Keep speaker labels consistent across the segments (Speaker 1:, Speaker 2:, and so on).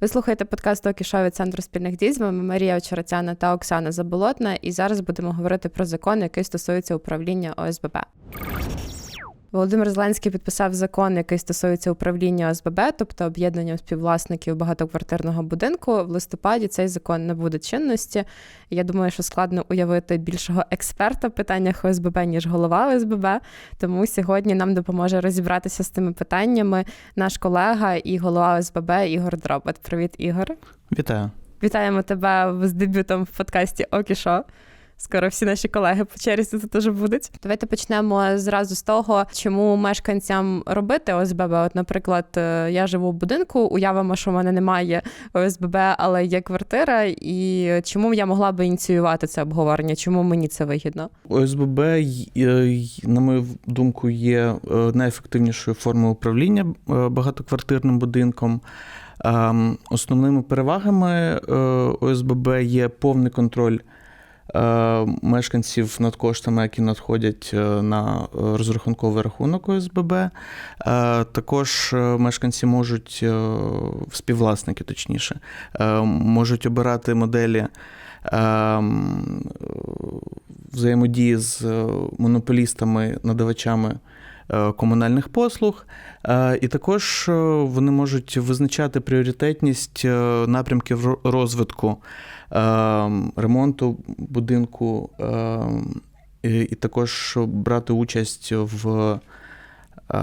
Speaker 1: Ви слухаєте подкаст «Докі Шоу» від Центру спільних дій. З вами Марія Очеретяна та Оксана Заболотна. І зараз будемо говорити про закон, який стосується управління ОСББ. Володимир Зеленський підписав закон, який стосується управління ОСББ, тобто об'єднання співвласників багатоквартирного будинку. В листопаді цей закон не буде чинності. Я думаю, що складно уявити більшого експерта в питаннях ОСББ, ніж голова ОСББ. Тому сьогодні нам допоможе розібратися з тими питаннями наш колега і голова ОСББ Ігор Дробот. Привіт, Ігор.
Speaker 2: Вітаю.
Speaker 1: Вітаємо тебе з дебютом в подкасті Окішо. Скоро всі наші колеги по черзі тут теж будуть. Давайте почнемо зразу з того, чому мешканцям робити ОСББ. От, наприклад, е, я живу в будинку, уявимо, що в мене немає ОСББ, але є квартира. І чому я могла би ініціювати це обговорення? Чому мені це вигідно?
Speaker 2: ОСББ, на мою думку, є е, найефективнішою формою управління е, багатоквартирним будинком. Ем, основними перевагами ОСББ є повний контроль. Е, мешканців над коштами, які надходять е, на е, розрахунковий рахунок ОСББ. Також мешканці можуть, співвласники точніше, можуть обирати моделі взаємодії з монополістами, надавачами. Комунальних послуг, і також вони можуть визначати пріоритетність напрямків розвитку Ем, ремонту будинку, і також брати участь в е,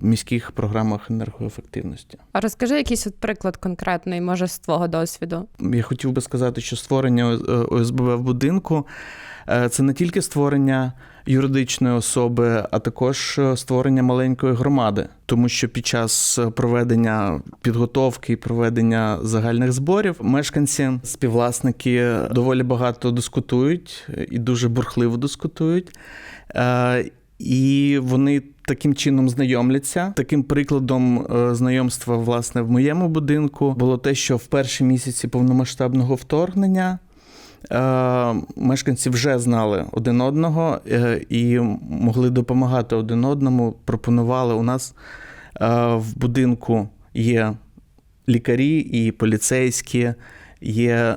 Speaker 2: міських програмах енергоефективності.
Speaker 1: А розкажи якийсь от приклад конкретний, може, з твого досвіду.
Speaker 2: Я хотів би сказати, що створення ОСББ в будинку е, це не тільки створення юридичної особи, а також е, створення маленької громади, тому що під час проведення підготовки і проведення загальних зборів мешканці, співвласники доволі багато дискутують і дуже бурхливо дискутують. І вони таким чином знайомляться. Таким прикладом е, знайомства, власне, в моєму будинку було те, що в перші місяці повномасштабного вторгнення Е, мешканці вже знали один одного е, і могли допомагати один одному. Пропонували у нас в будинку є лікарі і поліцейські, є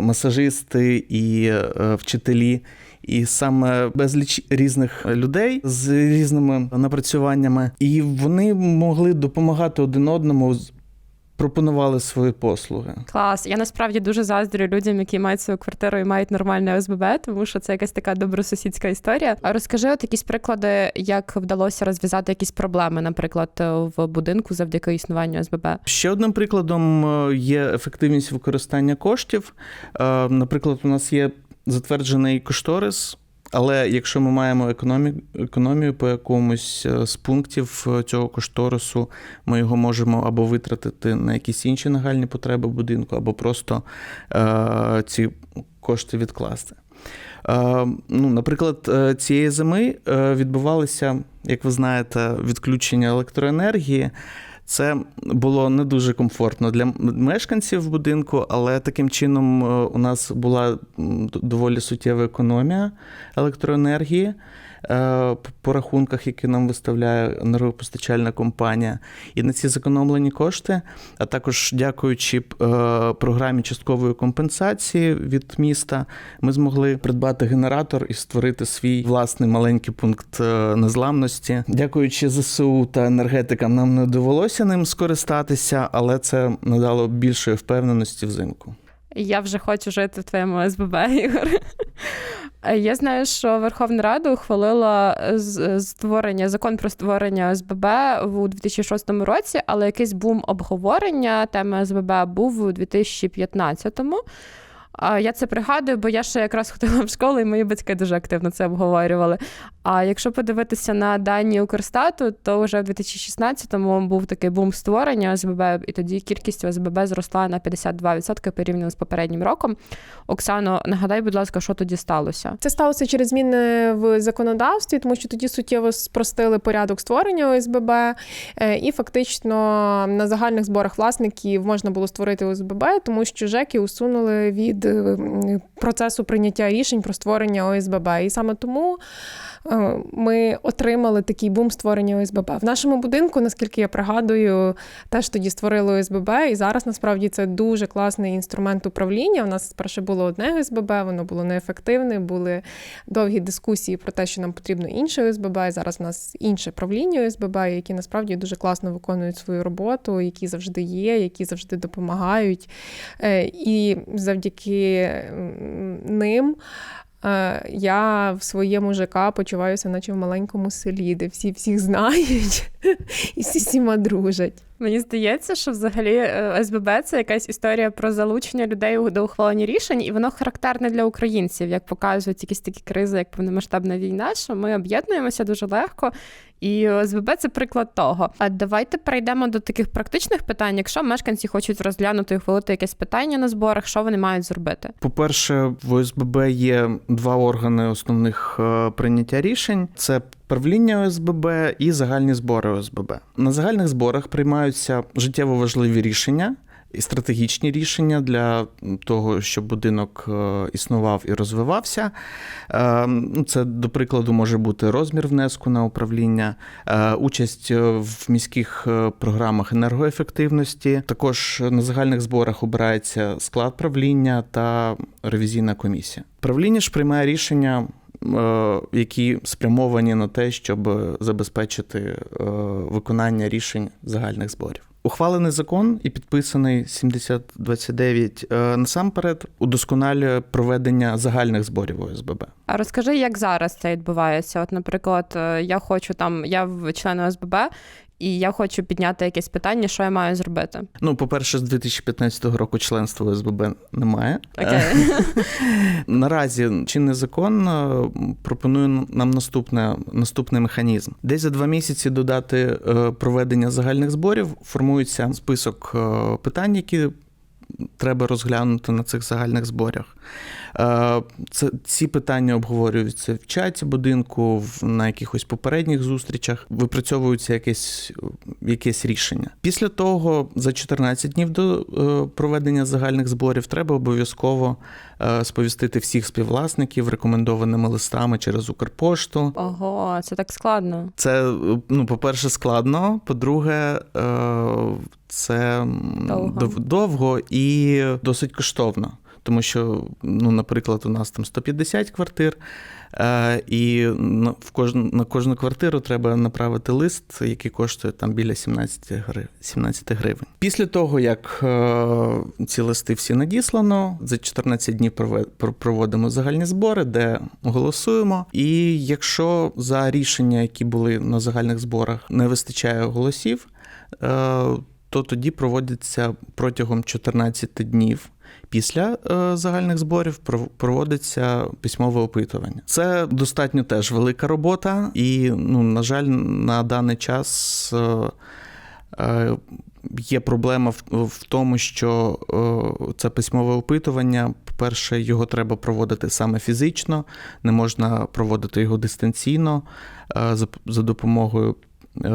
Speaker 2: масажисти і вчителі. І саме безліч різних людей з різними напрацюваннями, і вони могли допомагати один одному пропонували свої послуги.
Speaker 1: Клас. Я насправді дуже заздрю людям, які мають свою квартиру і мають нормальне ОСББ, тому що це якась така добросусідська історія. А розкажи от якісь приклади, як вдалося розв'язати якісь проблеми, наприклад, в будинку завдяки існуванню ОСББ.
Speaker 2: Ще одним прикладом е, є ефективність використання коштів. Е, наприклад, у нас є затверджений кошторис. Але якщо ми маємо економі... економію по якомусь е, з пунктів е, цього кошторису, ми його можемо або витратити на якісь інші нагальні потреби будинку, або просто е- ці кошти відкласти. Е- ну, Наприклад, е, цієї зими відбувалися, як ви знаєте, відключення електроенергії. Це було не дуже комфортно для мешканців будинку, але таким чином е, у нас була доволі суттєва економія електроенергії. Е, по рахунках, які нам виставляє енергопостачальна компанія, і на ці зекономлені кошти, а також дякуючи е, програмі часткової компенсації від міста, ми змогли придбати генератор і створити свій власний маленький пункт е, незламності. Дякуючи ЗСУ та енергетикам, нам не довелося ним скористатися, але це надало більшої впевненості взимку.
Speaker 1: Я вже хочу жити в твоєму СББ, Ігор. Я знаю, що Верховна Рада ухвалила створення закон про створення СББ у 2006 році, але якийсь бум обговорення теми СББ був у 2015-му. Я це пригадую, бо я ще якраз ходила в школу, і мої батьки дуже активно це обговорювали. А якщо подивитися на дані Укрстату, то вже в 2016-му був такий бум створення ОСББ, і тоді кількість ОСББ зросла на 52% порівняно з попереднім роком. Оксано, нагадай, будь ласка, що тоді сталося?
Speaker 3: Це сталося через зміни в законодавстві, тому що тоді суттєво спростили порядок створення ОСББ, е, і фактично на загальних зборах власників можна було створити ОСББ, тому що ЖЕКи усунули від е, процесу прийняття рішень про створення ОСББ. І саме тому е, ми отримали такий бум створення ОСББ. В нашому будинку, наскільки я пригадую, теж тоді створили ОСББ, і зараз насправді це дуже класний інструмент управління. У нас спершу було одне ОСББ, воно було неефективне, були довгі дискусії про те, що нам потрібно інше ОСББ. І зараз в нас інше правління ОСББ, які насправді дуже класно виконують свою роботу, які завжди є, які завжди допомагають. Е, І завдяки ним. е, Я в своєму ЖК почуваюся, наче в маленькому селі, де всі всіх знають і всі всіма дружать.
Speaker 1: Мені здається, що взагалі е, СББ це якась історія про залучення людей до ухвалення рішень, і воно характерне для українців, як показують якісь такі кризи, як повномасштабна війна, що ми об'єднуємося дуже легко. І ОСББ це приклад того. А давайте перейдемо до таких практичних питань. Якщо мешканці хочуть розглянути і ухвалити якесь питання на зборах, що вони мають зробити?
Speaker 2: По-перше, в ОСББ є два органи основних е, прийняття рішень: це правління ОСББ і загальні збори ОСББ. На загальних зборах приймаються життєво важливі рішення. І стратегічні рішення для того, щоб будинок е, існував і розвивався. Е, ну, Це, до прикладу, може бути розмір внеску на управління, е, участь в міських програмах енергоефективності. Також на загальних зборах обирається склад правління та ревізійна комісія. Правління ж приймає рішення. Е, Які спрямовані на те, щоб забезпечити е, виконання рішень загальних зборів. Ухвалений закон і підписаний 7029 е, насамперед удосконалює проведення загальних зборів ОСББ.
Speaker 1: А розкажи, як зараз це відбувається? От, наприклад, я хочу там, я в член ОСББ, і я хочу підняти якесь питання, що я маю зробити.
Speaker 2: Ну, по-перше, з 2015 року членства ОСББ немає.
Speaker 1: Окей.
Speaker 2: Наразі чинний закон е, пропонує нам наступне, наступний механізм. Десь за два місяці додати е, проведення загальних зборів формується список е, питань, які треба розглянути на цих загальних зборах. Е, Це, ці питання обговорюються в чаті будинку, в- на якихось попередніх зустрічах, випрацьовується якесь, якесь рішення. Після того, за 14 днів до е, проведення загальних зборів, треба обов'язково е, сповістити всіх співвласників рекомендованими листами через Укрпошту.
Speaker 1: Ого, це так складно.
Speaker 2: Це, ну, по-перше, складно. По-друге, це
Speaker 1: Довго.
Speaker 2: довго і досить коштовно. Тому що, ну, наприклад, у нас там 150 квартир, е, і в кожну, на кожну квартиру треба направити лист, який коштує там біля 17 гривень. 17 гривень. Після того, як е, ці листи всі надіслано, за 14 днів проводимо загальні збори, де голосуємо. І якщо за рішення, які були на загальних зборах, не вистачає голосів, е, то тоді проводиться протягом 14 днів. Після е, загальних зборів пров- проводиться письмове опитування. Це достатньо теж велика робота, і, ну, на жаль, на даний час е, е, є проблема в, в тому, що е, це письмове опитування. По-перше, його треба проводити саме фізично, не можна проводити його дистанційно е, за, за допомогою е,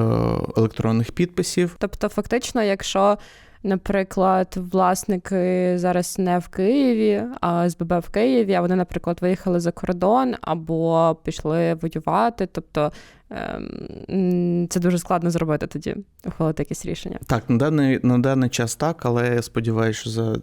Speaker 2: електронних підписів.
Speaker 1: Тобто, фактично, якщо, наприклад, власники зараз не в Києві, а СББ в Києві, а вони, наприклад, виїхали за кордон або пішли воювати, тобто це дуже складно зробити тоді, ухвалити якесь рішення.
Speaker 2: Так, на даний, на даний час так, але я сподіваюся, що за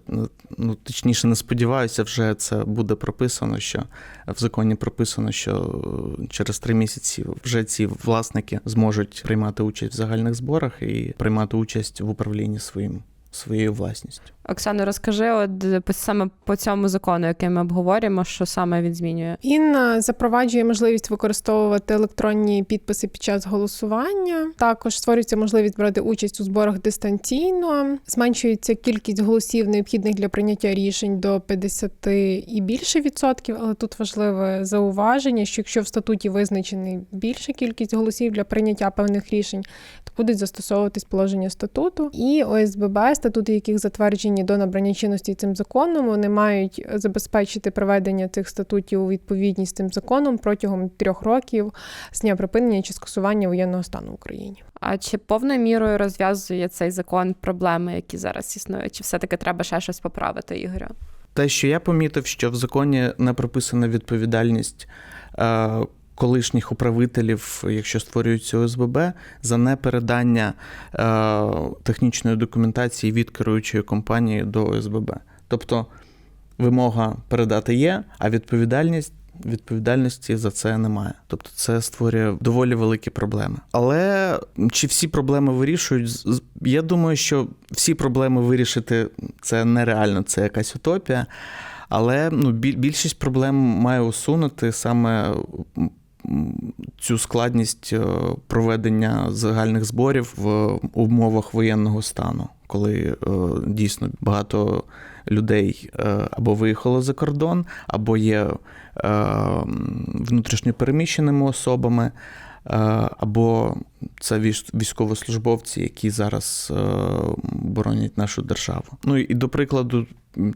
Speaker 2: ну точніше не сподіваюся, вже це буде прописано, що в законі прописано, що е, через три місяці вже ці власники зможуть приймати участь в загальних зборах і приймати участь в управлінні своїм своєю власністю.
Speaker 1: Оксано, розкажи, от е, по- саме по цьому закону, який ми обговорюємо, що саме він змінює.
Speaker 3: Він е, запроваджує можливість використовувати електронні підписи під час голосування. Також створюється можливість брати участь у зборах дистанційно, зменшується кількість голосів, необхідних для прийняття рішень до 50 і більше відсотків. Але тут важливе зауваження, що якщо в статуті визначений більша кількість голосів для прийняття певних рішень, то будуть застосовуватись положення статуту. І ОСББ, статути яких затверджені до набрання чинності цим законом, вони мають забезпечити проведення цих статутів у відповідність з цим законом протягом трьох років з дня припинення чи скасування воєнного стану в Україні.
Speaker 1: А чи повною мірою розв'язує цей закон проблеми, які зараз існують? Чи все-таки треба ще щось поправити, Ігорю?
Speaker 2: Те, що я помітив, що в законі не прописана відповідальність е, колишніх управителів, якщо створюються ОСББ, за непередання е, технічної документації від керуючої компанії до ОСББ. Тобто вимога передати є, а відповідальність. Відповідальності за це немає, тобто це створює доволі великі проблеми. Але чи всі проблеми вирішують? Я думаю, що всі проблеми вирішити це нереально, це якась утопія. Але ну, більшість проблем має усунути саме цю складність е, проведення загальних зборів в умовах воєнного стану, коли е, дійсно багато людей е, або виїхало за кордон, або є внутрішньопереміщеними внутрішньо переміщеними особами. Е, Або це військ- військовослужбовці, які зараз е, боронять нашу державу. Ну і до прикладу,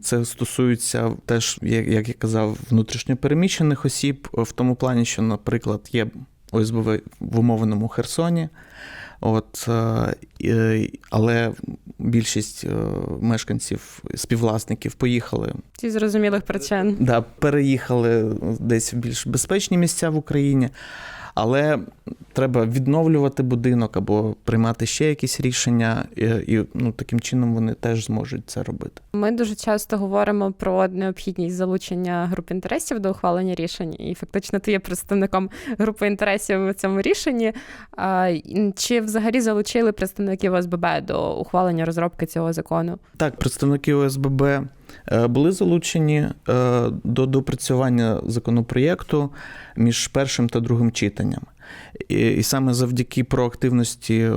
Speaker 2: це стосується теж, як я казав, внутрішньопереміщених осіб, в тому плані, що, наприклад, є ОСБВ в умовному Херсоні. От, е, але більшість мешканців, співвласників поїхали
Speaker 1: Зі зрозумілих причин.
Speaker 2: да, переїхали десь в більш безпечні місця в Україні, але треба відновлювати будинок або приймати ще якісь рішення, і, і ну, таким чином вони теж зможуть це робити.
Speaker 1: Ми дуже часто говоримо про необхідність залучення груп інтересів до ухвалення рішень, і фактично ти є представником групи інтересів в цьому рішенні. Чи взагалі залучили представників ОСББ до ухвалення розробки цього закону?
Speaker 2: Так, представники ОСББ були залучені е, до допрацювання законопроєкту між першим та другим читанням. І, саме завдяки проактивності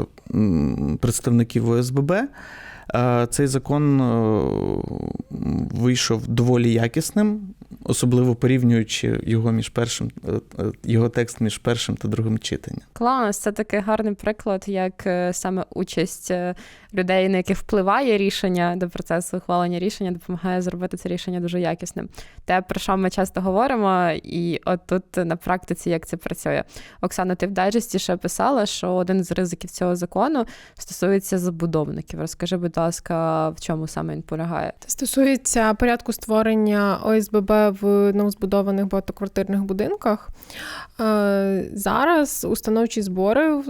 Speaker 2: представників ОСББ е, цей закон е, вийшов доволі якісним, особливо порівнюючи його між першим е, е, його текст між першим та другим читанням.
Speaker 1: Клас, це такий гарний приклад, як е, саме участь е, людей, на яких впливає рішення до процесу ухвалення рішення, допомагає зробити це рішення дуже якісним. Те, про що ми часто говоримо, і от тут на практиці як це працює. Оксана, ти в дайджесті ще писала, що один з ризиків цього закону стосується забудовників. Розкажи, будь ласка, в чому саме він полягає?
Speaker 3: Це стосується порядку створення ОСББ в новозбудованих багатоквартирних будинках. Е, Зараз установчі збори в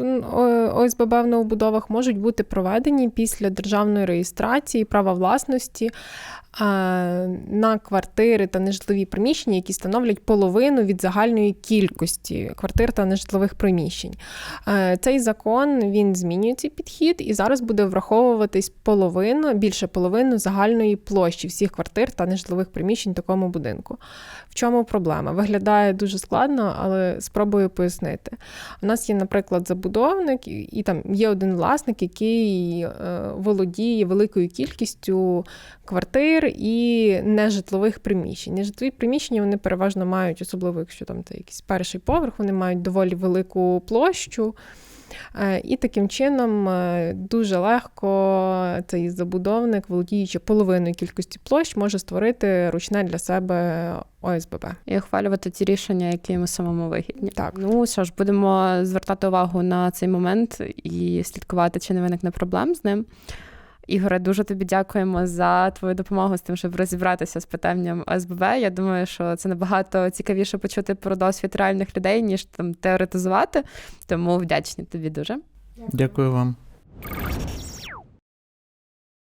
Speaker 3: ОСББ в новобудовах можуть бути проведені після державної реєстрації права власності е, на квартири та нежитлові приміщення, які становлять половину від загальної кількості квартир та нежитлових приміщень. Е, Цей закон він змінює цей підхід і зараз буде враховуватись половину, більше половину загальної площі всіх квартир та нежитлових приміщень такому будинку. В чому проблема? Виглядає дуже складно, але спробую пояснити. У нас є, наприклад, забудовник, і, там є один власник, який володіє великою кількістю квартир і нежитлових приміщень. Нежитлові приміщення вони переважно мають, особливо якщо там це якийсь перший поверх, вони мають доволі велику площу. Е, І таким чином е, дуже легко цей забудовник, володіючи половиною кількості площ, може створити ручне для себе ОСББ.
Speaker 1: І ухвалювати ті рішення, які йому самому вигідні.
Speaker 3: Так.
Speaker 1: Ну що ж, будемо звертати увагу на цей момент і слідкувати, чи не виникне проблем з ним. Ігоре, дуже тобі дякуємо за твою допомогу з тим, щоб розібратися з питанням СББ. Я думаю, що це набагато цікавіше почути про досвід реальних людей, ніж там теоретизувати. Тому вдячні тобі дуже.
Speaker 2: Дякую вам.